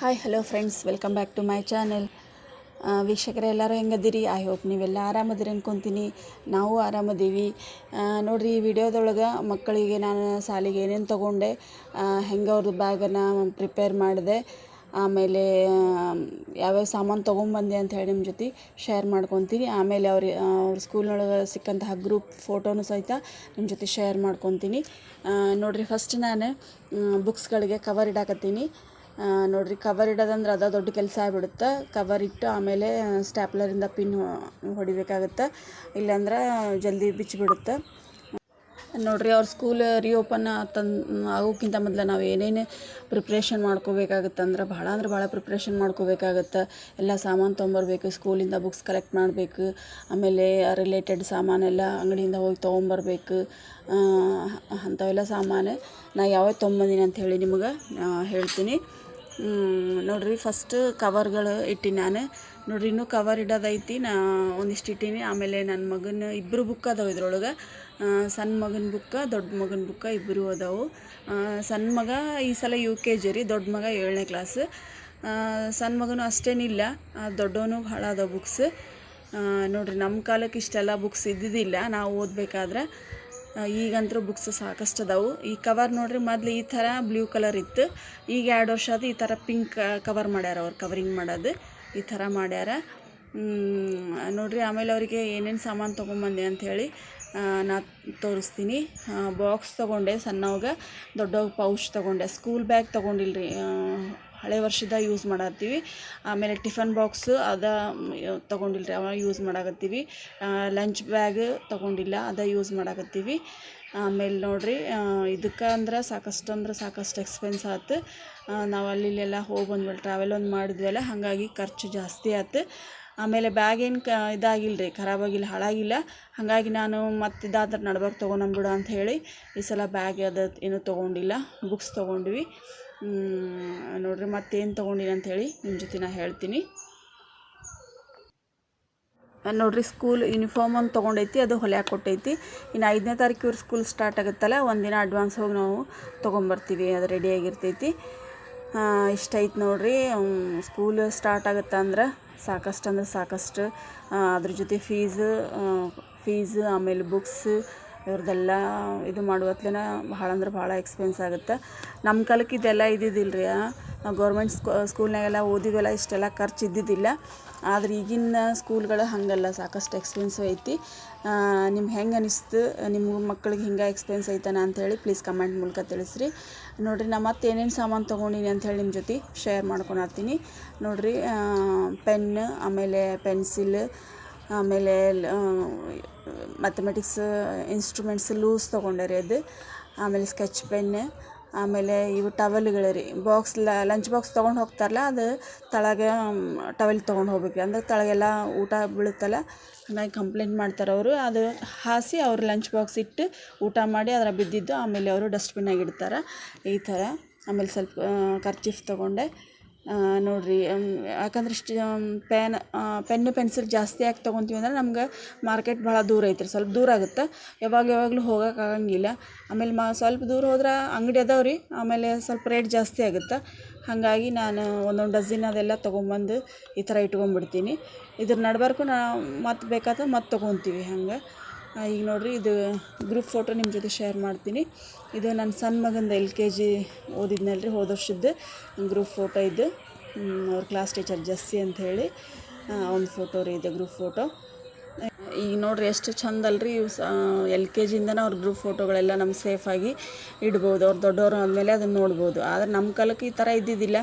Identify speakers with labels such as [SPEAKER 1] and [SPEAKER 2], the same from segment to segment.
[SPEAKER 1] Hi hello friends welcome back to my channel ವೀಕ್ಷಕರೇ, ಎಲ್ಲರೂ ಹೆಂಗದಿರಿ? ಐ ಹೋಪ್ ನೀವೆಲ್ಲ ಆರಾಮದಿರಿ ಅನ್ಕೊತೀನಿ. ನಾವು ಆರಾಮದೀವಿ. ನೋಡಿರಿ, ಈ ವಿಡಿಯೋದೊಳಗೆ ಮಕ್ಕಳಿಗೆ ನಾನು ಸಾಲಿಗೆ ಏನೇನು ತೊಗೊಂಡೆ ಹೆಂಗೆ ಅವ್ರದ್ದು ಬ್ಯಾಗನ್ನು ಪ್ರಿಪೇರ್ ಮಾಡಿದೆ, ಆಮೇಲೆ ಯಾವ್ಯಾವ ಸಾಮಾನು ತೊಗೊಂಬಂದೆ ಅಂತ ಹೇಳಿ ನಿಮ್ಮ ಜೊತೆ ಶೇರ್ ಮಾಡ್ಕೊತೀನಿ. ಆಮೇಲೆ ಅವ್ರ ಅವ್ರ ಸ್ಕೂಲ್ನೊಳಗೆ ಸಿಕ್ಕಂತಹ ಗ್ರೂಪ್ ಫೋಟೋನು ಸಹಿತ ನಿಮ್ಮ ಜೊತೆ ಶೇರ್ ಮಾಡ್ಕೊತೀನಿ. ನೋಡಿರಿ ಫಸ್ಟ್ ನಾನು ಬುಕ್ಸ್ಗಳಿಗೆ ಕವರ್ ಇಡಾಕತ್ತೀನಿ. ನೋಡ್ರಿ ಕವರ್ ಇಡೋದಂದ್ರೆ ಅದ ದೊಡ್ಡ ಕೆಲಸ ಆಗಿಬಿಡುತ್ತೆ. ಕವರ್ ಇಟ್ಟು ಆಮೇಲೆ ಸ್ಟ್ಯಾಪ್ಲರಿಂದ ಪಿನ್ ಹೊಡಿಬೇಕಾಗುತ್ತೆ. ಇಲ್ಲಾಂದ್ರೆ ಜಲ್ದಿ ಬಿಚ್ಚಿಬಿಡುತ್ತೆ. ನೋಡ್ರಿ, ಅವ್ರ ಸ್ಕೂಲ್ ರಿಓಪನ್ ತನ್ ಆಗೋಕ್ಕಿಂತ ಮೊದಲು ನಾವು ಏನೇನು ಪ್ರಿಪ್ರೇಷನ್ ಮಾಡ್ಕೋಬೇಕಾಗುತ್ತೆ ಅಂದ್ರೆ ಭಾಳ ಅಂದ್ರೆ ಭಾಳ ಪ್ರಿಪ್ರೇಷನ್ ಮಾಡ್ಕೋಬೇಕಾಗತ್ತೆ. ಎಲ್ಲ ಸಾಮಾನು ತೊಗೊಂಬರ್ಬೇಕು ಸ್ಕೂಲಿಂದ ಬುಕ್ಸ್ ಕಲೆಕ್ಟ್ ಮಾಡಬೇಕು. ಆಮೇಲೆ ರಿಲೇಟೆಡ್ ಸಾಮಾನೆಲ್ಲ ಅಂಗಡಿಯಿಂದ ಹೋಗಿ ತೊಗೊಂಬರ್ಬೇಕು. ಅಂಥವೆಲ್ಲ ಸಾಮಾನು ನಾ ಯಾವ್ಯಾವ ತೊಗೊಂಬಂದಿನಿ ಅಂತ ಹೇಳಿ ನಿಮಗೆ ಹೇಳ್ತೀನಿ. ನೋಡ್ರಿ ಫಸ್ಟ್ ಕವರ್ಗಳು ಇಟ್ಟಿ ನಾನು. ನೋಡ್ರಿ ಇನ್ನೂ ಕವರ್ ಇಡೋದೈತಿ, ನಾ ಒಂದಿಷ್ಟು ಇಟ್ಟೀನಿ. ಆಮೇಲೆ ನನ್ನ ಮಗನ ಇಬ್ಬರು ಬುಕ್ ಅದಾವೆ ಇದ್ರೊಳಗೆ. ಸಣ್ಣ ಮಗನ ಬುಕ್ಕ ದೊಡ್ಡ ಮಗನ ಬುಕ್ಕ ಇಬ್ಬರು ಅದಾವು. ಸಣ್ಣ ಮಗ ಈ ಸಲ ಯು ಕೆ ಜಿ ರೀ, ದೊಡ್ಡ ಮಗ ಏಳನೇ ಕ್ಲಾಸ್ ಸಣ್ಣ ಮಗನೂ ಅಷ್ಟೇನಿಲ್ಲ ದೊಡ್ಡವನು ಭಾಳ ಅದಾವ ಬುಕ್ಸ್ ನೋಡ್ರಿ ನಮ್ಮ ಕಾಲಕ್ಕೆ ಇಷ್ಟೆಲ್ಲ ಬುಕ್ಸ್ ಇದ್ದಿದ್ದಿಲ್ಲ, ನಾವು ಓದಬೇಕಾದ್ರೆ. ಈಗಂತೂ ಬುಕ್ಸ್ ಸಾಕಷ್ಟು ಅದಾವು ಈ ಕವರ್ ನೋಡ್ರಿ, ಮೊದಲು ಈ ಥರ ಬ್ಲೂ ಕಲರ್ ಇತ್ತು. ಈಗ ಎರಡು ವರ್ಷ ಅದು ಈ ಥರ ಪಿಂಕ್ ಕವರ್ ಮಾಡ್ಯಾರ ಅವ್ರು ಕವರಿಂಗ್ ಮಾಡೋದು. ಈ ಥರ ಮಾಡ್ಯಾರ. ನೋಡ್ರಿ, ಆಮೇಲೆ ಅವರಿಗೆ ಏನೇನು ಸಾಮಾನು ತೊಗೊಂಬಂದೆ ಅಂಥೇಳಿ ನಾ ತೋರಿಸ್ತೀನಿ. ಬಾಕ್ಸ್ ತೊಗೊಂಡೆ ಸಣ್ಣವಾಗ, ದೊಡ್ಡವಾಗ ಪೌಚ್ ತೊಗೊಂಡೆ. ಸ್ಕೂಲ್ ಬ್ಯಾಗ್ ತೊಗೊಂಡಿಲ್ರಿ ಹಳೆ ವರ್ಷದ ಯೂಸ್ ಮಾಡತ್ತೀವಿ. ಆಮೇಲೆ ಟಿಫನ್ ಬಾಕ್ಸ್ ಅದ ತೊಗೊಂಡಿಲ್ರಿ, ಅವ ಯೂಸ್ ಮಾಡಾಕತ್ತೀವಿ. ಲಂಚ್ ಬ್ಯಾಗ್ ತೊಗೊಂಡಿಲ್ಲ, ಅದ ಯೂಸ್ ಮಾಡಾಕತ್ತೀವಿ. ಆಮೇಲೆ ನೋಡಿರಿ ಇದಕ್ಕೆ ಅಂದ್ರೆ ಸಾಕಷ್ಟು ಅಂದ್ರೆ ಸಾಕಷ್ಟು ಎಕ್ಸ್ಪೆನ್ಸ್ ಆಯ್ತು ನಾವು ಅಲ್ಲಿ ಇಲ್ಲೆಲ್ಲ ಹೋಗಿ ಬಂದ್ಮೇಲೆ ಟ್ರಾವೆಲ್ ಒಂದು ಮಾಡಿದ್ವಲ್ಲ ಹಾಗಾಗಿ ಖರ್ಚು ಜಾಸ್ತಿ ಆಯ್ತು ಆಮೇಲೆ ಬ್ಯಾಗ್ ಏನು ಕ ಇದಾಗಿಲ್ಲ ರೀ ಖರಾಬಾಗಿಲ್ಲ, ಹಾಳಾಗಿಲ್ಲ. ಹಾಗಾಗಿ ನಾನು ಮತ್ತೆ ಇದಾದ್ರೆ ನಡ್ಬಾರ್ದು ತೊಗೊಂಡ್ಬಿಡು ಅಂತ ಹೇಳಿ ಈ ಸಲ ಬ್ಯಾಗ್ ಅದು ಏನೂ ತೊಗೊಂಡಿಲ್ಲ, ಬುಕ್ಸ್ ತೊಗೊಂಡ್ವಿ. ನೋಡಿರಿ ಮತ್ತೇನು ತೊಗೊಂಡಿನಿ ಅಂಥೇಳಿ ನಿಮ್ಮ ಜೊತೆ ನಾ ಹೇಳ್ತೀನಿ. ನೋಡ್ರಿ ಸ್ಕೂಲ್ ಯೂನಿಫಾರ್ಮ್ ಒಂದು ತೊಗೊಂಡೈತಿ, ಅದು ಹೊಲ್ಯಾಕೆ ಕೊಟ್ಟೈತಿ. ಇನ್ನು ಐದನೇ ತಾರೀಕು ಇವ್ರ ಸ್ಕೂಲ್ ಸ್ಟಾರ್ಟ್ ಆಗುತ್ತಲ್ಲ, ಒಂದಿನ ಅಡ್ವಾನ್ಸ್ ಹೋಗಿ ನಾವು ತೊಗೊಂಬರ್ತೀವಿ, ಅದು ರೆಡಿಯಾಗಿರ್ತೈತಿ ಇಷ್ಟ ಐತೆ ನೋಡ್ರಿ. ಸ್ಕೂಲ್ ಸ್ಟಾರ್ಟ್ ಆಗುತ್ತೆ ಅಂದ್ರೆ ಸಾಕಷ್ಟು ಅಂದ್ರೆ ಸಾಕಷ್ಟು ಅದ್ರ ಜೊತೆ ಫೀಸ್ ಫೀಸ್ ಆಮೇಲೆ ಬುಕ್ಸ್ ಇವ್ರದ್ದೆಲ್ಲ ಇದು ಮಾಡುವತ್ಲೆನ ಭಾಳ ಅಂದ್ರೆ ಭಾಳ ಎಕ್ಸ್ಪೆನ್ಸ್ ಆಗುತ್ತೆ. ನಮ್ಮ ಕಾಲಕ್ಕೆ ಇದೆಲ್ಲ ಇದ್ದಿದ್ದಿಲ್ಲ ರೀ ಗೌರ್ಮೆಂಟ್ ಸ್ಕೂ ಸ್ಕೂಲ್ನಾಗೆಲ್ಲ ಓದಿವೆಲ್ಲ ಇಷ್ಟೆಲ್ಲ ಖರ್ಚು ಇದ್ದಿದ್ದಿಲ್ಲ ಆದ್ರೆ ಈಗಿನ ಸ್ಕೂಲ್ಗಳು ಹಾಗಲ್ಲ, ಸಾಕಷ್ಟು ಎಕ್ಸ್ಪೆನ್ಸಿವ್ ಐತಿ. ನಿಮ್ಗೆ ಹೆಂಗೆ ಅನಿಸ್ತು? ನಿಮ್ಮ ಮಕ್ಳಿಗೆ ಹಿಂಗೆ ಎಕ್ಸ್ಪೆನ್ಸ್ ಐತನ ಅಂಥೇಳಿ ಪ್ಲೀಸ್ ಕಮೆಂಟ್ ಮೂಲಕ ತಿಳಿಸ್ರಿ. ನೋಡಿರಿ, ನಾ ಮತ್ತೆ ಏನೇನು ಸಾಮಾನು ತೊಗೊಂಡಿನಿ ಅಂಥೇಳಿ ನಿಮ್ಮ ಜೊತೆ ಶೇರ್ ಮಾಡ್ಕೊಳತ್ತೀನಿ ನೋಡಿರಿ ಪೆನ್ ಆಮೇಲೆ ಪೆನ್ಸಿಲ್ ಆಮೇಲೆ ಮ್ಯಾಥಮೆಟಿಕ್ಸ್ ಇನ್ಸ್ಟ್ರೂಮೆಂಟ್ಸ್ ಲೂಸ್ ತೊಗೊಂಡೆ ರೀ ಅದು. ಆಮೇಲೆ ಸ್ಕೆಚ್ ಪೆನ್ ಆಮೇಲೆ ಇವು ಟವಲ್ಗಳು ರೀ. ಬಾಕ್ಸ್ ಲಂಚ್ ಬಾಕ್ಸ್ ತೊಗೊಂಡು ಹೋಗ್ತಾರಲ್ಲ, ಅದು ತಳಗೆ ಟವೆಲ್ ತೊಗೊಂಡು ಹೋಗ್ಬೇಕು. ಅಂದ್ರೆ ತಳಗೆಲ್ಲ ಊಟ ಬೀಳುತ್ತಲ್ಲ, ಹಾಗಾಗಿ ಕಂಪ್ಲೇಂಟ್ ಮಾಡ್ತಾರೆ ಅವರು. ಅದು ಹಾಸಿ ಅವ್ರು ಲಂಚ್ ಬಾಕ್ಸ್ ಇಟ್ಟು ಊಟ ಮಾಡಿ ಅದರ ಬಿದ್ದಿದ್ದು, ಆಮೇಲೆ ಅವರು ಡಸ್ಟ್ಬಿನ್ನಾಗ ಇಡ್ತಾರೆ. ಈ ಥರ. ಆಮೇಲೆ ಸ್ವಲ್ಪ ಕರ್ಚೀಫ್ ತೊಗೊಂಡೆ. ನೋಡ್ರಿ ಯಾಕಂದ್ರೆ ಇಷ್ಟು ಪೆನ್ ಪೆನ್ನು ಪೆನ್ಸಿಲ್ ಜಾಸ್ತಿ ಯಾಕೆ ತೊಗೊತೀವಿ ಅಂದ್ರೆ ನಮ್ಗೆ ಮಾರ್ಕೆಟ್ ಭಾಳ ದೂರ ಐತ್ರಿ, ಸ್ವಲ್ಪ ದೂರ ಆಗುತ್ತೆ. ಯಾವಾಗ ಯಾವಾಗಲೂ ಹೋಗೋಕೆ ಆಗಂಗಿಲ್ಲ. ಆಮೇಲೆ ಮಾ, ಸ್ವಲ್ಪ ದೂರ ಹೋದ್ರೆ ಅಂಗಡಿ ಅದಾವೆ ರೀ ಆಮೇಲೆ ಸ್ವಲ್ಪ ರೇಟ್ ಜಾಸ್ತಿ ಆಗುತ್ತೆ. ಹಾಗಾಗಿ ನಾನು ಒಂದೊಂದು ಡಝಿನ್ ಅದೆಲ್ಲ ತೊಗೊಂಬಂದು ಈ ಥರ ಇಟ್ಕೊಂಬಿಡ್ತೀನಿ. ಇದ್ರ ನಡ್ಬಾರ್ಕು ನಾ ಮತ್ತೆ ಬೇಕಾದ್ರೆ ಮತ್ತೆ ತೊಗೊತೀವಿ ಹಂಗೆ. ಈಗ ನೋಡಿರಿ, ಇದು ಗ್ರೂಪ್ ಫೋಟೋ ನಿಮ್ಮ ಜೊತೆ ಶೇರ್ ಮಾಡ್ತೀನಿ. ಇದು ನನ್ನ ಸಣ್ಣ ಮಗಂದು ಎಲ್ ಕೆ ಜಿ ಓದಿದ್ನಲ್ರಿ, ಹೋದ ವರ್ಷದ್ದು ಗ್ರೂಪ್ ಫೋಟೋ ಇದು. ಅವ್ರ ಕ್ಲಾಸ್ ಟೀಚರ್ ಜಸ್ಸಿ ಅಂತ ಹೇಳಿ ಒಂದು ಫೋಟೋ ರೀ ಇದು ಗ್ರೂಪ್ ಫೋಟೋ ಈಗ ನೋಡ್ರಿ, ಎಷ್ಟು ಚಂದ ಅಲ್ರಿ ಎಲ್ ಕೆ ಜಿಯಿಂದನೇ ಅವ್ರ ಗ್ರೂಪ್ ಫೋಟೋಗಳೆಲ್ಲ ನಮ್ಗೆ ಸೇಫಾಗಿ ಇಡ್ಬೋದು. ಅವ್ರು ದೊಡ್ಡವರು ಆದಮೇಲೆ ಅದನ್ನು ನೋಡ್ಬೋದು. ಆದರೆ ನಮ್ಮ ಕಾಲಕ್ಕೆ ಈ ಥರ ಇದ್ದಿದ್ದಿಲ್ಲ.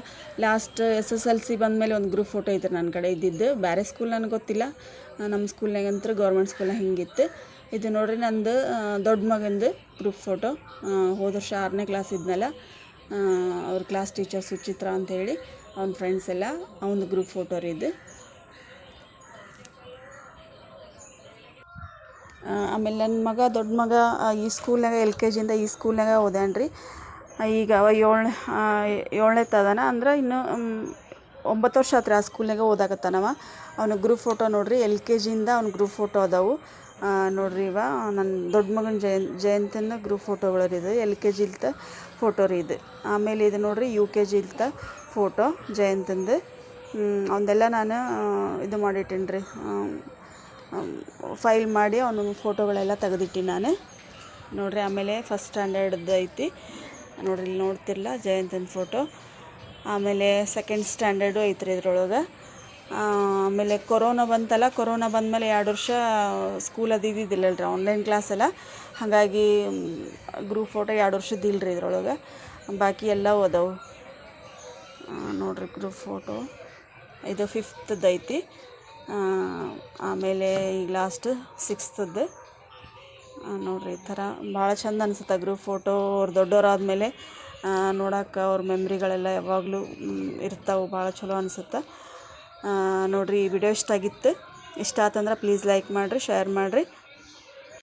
[SPEAKER 1] Last S S L C ಬಂದಮೇಲೆ ಒಂದು ಗ್ರೂಪ್ ಫೋಟೋ ಐತೆ ನನ್ನ ಕಡೆ ಇದ್ದಿದ್ದು. ಬೇರೆ ಸ್ಕೂಲ್ ನನಗೆ ಗೊತ್ತಿಲ್ಲ. ನಮ್ಮ ಸ್ಕೂಲ್ನಾಗಂತೂ ಗೌರ್ಮೆಂಟ್ ಸ್ಕೂಲ್ನಾಗ ಹಿಂಗಿತ್ತು. ಇದು ನೋಡ್ರಿ ನಂದು ದೊಡ್ಡ ಮಗಂದು ಗ್ರೂಪ್ ಫೋಟೋ ಹೋದ ವರ್ಷ ಆರನೇ ಕ್ಲಾಸ್ ಇದ್ನಲ್ಲ. ಅವ್ರ ಕ್ಲಾಸ್ ಟೀಚರ್ ಸುಚಿತ್ರ ಅಂತೇಳಿ ಅವ್ನ ಫ್ರೆಂಡ್ಸ್ ಎಲ್ಲ ಅವನದು ಗ್ರೂಪ್ ಫೋಟೋ ರೀ ಇದು. ಆಮೇಲೆ ನನ್ನ ಮಗ, ದೊಡ್ಡ ಮಗ ಈ ಸ್ಕೂಲ್ನಾಗ ಎಲ್ ಕೆ ಜಿಯಿಂದ ಈ ಸ್ಕೂಲ್ನಾಗ ಓದ್ಯಾನ್ರಿ. ಈಗ ಅವ ಏಳನೇ ಏಳನೇ ತದಾನ ಅಂದ್ರೆ ಇನ್ನು ಒಂಬತ್ತು ವರ್ಷ ಆತ್ರಿ ಆ ಸ್ಕೂಲ್ನಾಗ ಓದಾಕತ್ತಾನವ ಅವನ ಗ್ರೂಪ್ ಫೋಟೋ ನೋಡ್ರಿ ಎಲ್ ಕೆ ಜಿಯಿಂದ ಅವ್ನ ಗ್ರೂಪ್ ಫೋಟೋ ಅದಾವು. ನೋಡ್ರಿ ಇವ ನನ್ನ ದೊಡ್ಡ ಮಗನ ಜಯಂತ್ ಜಯಂತಿನ ಗ್ರೂಪ್ ಫೋಟೋಗಳು ರೀ ಇದು, ಎಲ್ ಕೆ ಜಿಲ್ತ ಫೋಟೋ ರೀ ಇದು. ಆಮೇಲೆ ಇದು ನೋಡ್ರಿ ಯು ಕೆ ಜಿಲ್ತ ಫೋಟೋ ಜಯಂತಂದು. ಅವನ್ನೆಲ್ಲ ನಾನು ಇದು ಮಾಡಿಟ್ಟೀನಿ ರೀ. ಫೈಲ್ ಮಾಡಿ ಅವನ ಫೋಟೋಗಳೆಲ್ಲ ತೆಗೆದಿಟ್ಟಿನಿ ನಾನು. ನೋಡ್ರಿ, ಆಮೇಲೆ ಫಸ್ಟ್ ಸ್ಟ್ಯಾಂಡರ್ಡ್ದು ಐತಿ. ನೋಡ್ರಿ ಇಲ್ಲಿ ನೋಡ್ತಿರಲ್ಲ ಜಯಂತನ ಫೋಟೋ ಆಮೇಲೆ ಸೆಕೆಂಡ್ ಸ್ಟ್ಯಾಂಡರ್ಡು ಐತ್ರಿ ಇದ್ರೊಳಗೆ. ಆಮೇಲೆ ಕೊರೋನಾ ಬಂತಲ್ಲ, ಕೊರೋನಾ ಬಂದಮೇಲೆ ಎರಡು ವರ್ಷ ಸ್ಕೂಲ್ ಅದು ಇದ್ದಿದ್ದಿಲ್ಲ ಆನ್ಲೈನ್ ಕ್ಲಾಸ್ ಎಲ್ಲ ಹಾಗಾಗಿ ಗ್ರೂಪ್ ಫೋಟೋ ಎರಡು ವರ್ಷದ ಇಲ್ರಿ ಇದ್ರೊಳಗೆ. ಬಾಕಿ ಎಲ್ಲ ಓದವು ನೋಡ್ರಿ ಗ್ರೂಪ್ ಫೋಟೋ ಇದು ಫಿಫ್ತದ್ದು ಐತಿ. ಆಮೇಲೆ ಈಗ ಲಾಸ್ಟ್ ಸಿಕ್ಸ್ತದ್ದು ನೋಡ್ರಿ ಈ ಥರ ಭಾಳ ಚಂದ ಅನ್ಸುತ್ತೆ ಗ್ರೂಪ್ ಫೋಟೋ ಅವ್ರು ದೊಡ್ಡವರಾದ್ಮೇಲೆ ನೋಡೋಕೆ ಅವ್ರ ಮೆಮ್ರಿಗಳೆಲ್ಲ ಯಾವಾಗಲೂ ಇರ್ತಾವೆ, ಭಾಳ ಚಲೋ ಅನ್ಸುತ್ತೆ. ನೋಡ್ರಿ ಈ ವಿಡಿಯೋ ಇಷ್ಟ ಆಗಿತ್ತು. ಇಷ್ಟ ಆತಂದ್ರೆ ಪ್ಲೀಸ್ ಲೈಕ್ ಮಾಡಿರಿ ಶೇರ್ ಮಾಡಿರಿ.